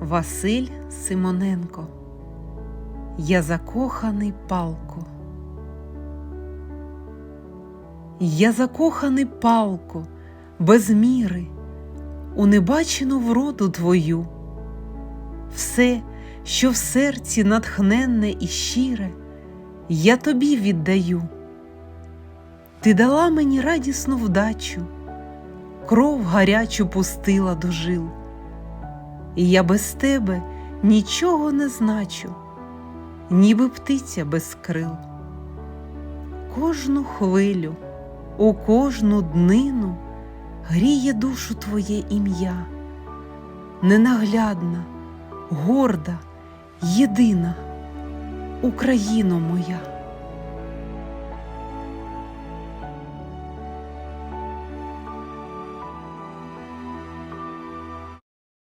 Василь Симоненко. Я закоханий палко. Я закоханий палко, без міри, у небачену вроду твою. Все, що в серці натхненне і щире, я тобі віддаю. Ти дала мені радісну вдачу, кров гарячу пустила до жил, я без тебе нічого не значу, ніби птиця без крил. Кожну хвилю, у кожну днину гріє душу твоє ім'я, ненаглядна, горда, єдина Україно моя.